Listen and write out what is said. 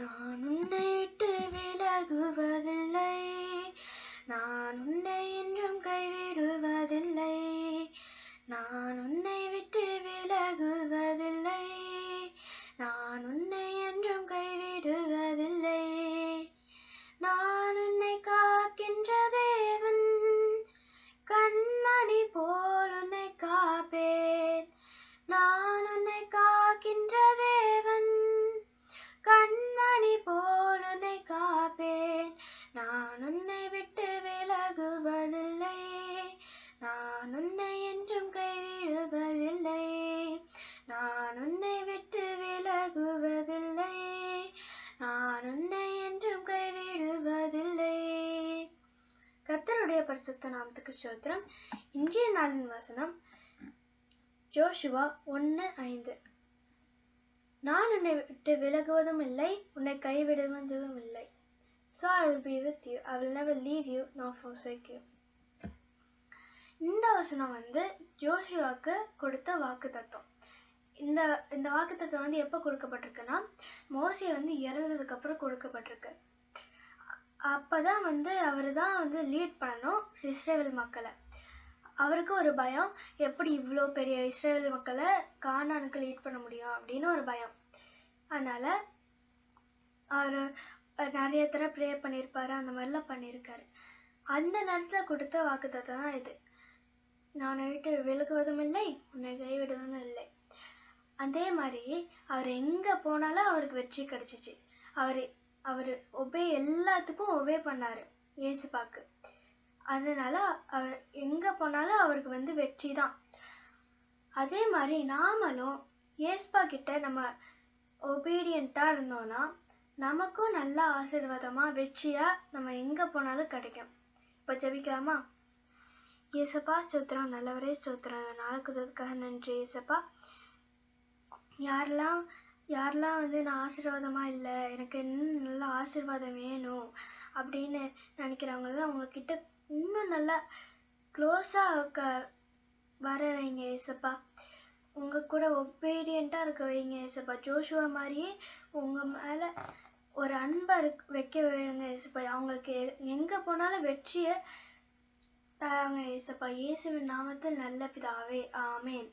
நான் உன்னை விட்டு விலகுவதில்லை. நான் உன்னை என்றும் கைவிடுவதில்லை. நான் உன்னை விட்டு விலகுவதில்லை. நான் உன்னை என்றும் கைவிடுவதில்லை. நான் உன்னை காக்கின்ற தேவன் கண்மணி போல் பரிசுத்த நாமத்துக்கு ஸ்தோத்திரம். இன்றைய நாளின் வசனம் ஜோஷுவா ஒன்று ஐந்து. நான் உன்னை விட்டு விலகுவதும் இல்லை உன்னை கைவிடுவதும் இல்லை. So I will be with you. I will never leave you nor forsake you இந்த வசனம் வந்து ஜோஷுவாக்கு கொடுத்த வாக்கு தத்துவம் இந்த இந்த வாக்கு தத்துவம் வந்து எப்போ கொடுக்கப்பட்டிருக்குன்னா மோசி வந்து இறந்ததுக்கு அப்புறம் அப்போ தான் வந்து அவர் தான் வந்து லீட் பண்ணணும் இஸ்ரேல் மக்களை. அவருக்கு ஒரு பயம் எப்படி இவ்வளோ பெரிய இஸ்ரேல் மக்களை கானானுக்கு லீட் பண்ண முடியும் அப்படின்னு ஒரு பயம். அதனால் அவர் நிறைய தடவை ப்ரே பண்ணியிருப்பாரு அந்த மாதிரிலாம் பண்ணியிருக்காரு அந்த நேரத்தில் கொடுத்த வாக்குத்தத்தை தான் இது. நான் விட்டு விலகுவதும் இல்லை உன்னை கைவிடுவதும் இல்லை. அதே மாதிரி அவர் எங்கே போனாலும் அவருக்கு வெற்றி கிடைச்சிச்சு. அவர் அவர் ஒபே எல்லாத்துக்கும் ஒபே பண்ணாரு ஏசுப்பாக்கு அதனால அவர் எங்கே போனாலும் அவருக்கு வந்து வெற்றி தான். அதே மாதிரி நாமளும் ஏசுபா கிட்ட நம்ம ஒபீடியண்ட்டாக இருந்தோம்னா நமக்கும் நல்ல ஆசீர்வாதமாக வெற்றியாக நம்ம எங்கே போனாலும் கிடைக்கும். இப்போ ஜபிக்கலாமா? ஏசப்பா ஸ்தோத்திரம் நல்லவரே ஸ்தோத்திரம். இந்த நாளுக்கு நன்றி ஏசப்பா யாரெல்லாம் யாரெல்லாம் வந்து நான் ஆசீர்வாதமாக இல்லை எனக்கு இன்னும் நல்ல ஆசீர்வாதம் வேணும் அப்படின்னு நினைக்கிறவங்களாம் அவங்கக்கிட்ட இன்னும் நல்லா க்ளோஸாக க வர வைங்க ஏசப்பா. உங்கள் கூட ஒபீடியண்ட்டாக இருக்க வைங்க ஏசப்பா. ஜோஷுவா மாதிரியே உங்கள் மேலே ஒரு அன்பை இருக் வைக்க வைங்க ஏசப்பா. அவங்களுக்கு எங்கே போனாலும் வெற்றியை தாங்க ஏசப்பா. இயேசுவின் நாமத்தில் நல்ல பிதாவே. ஆமேன்.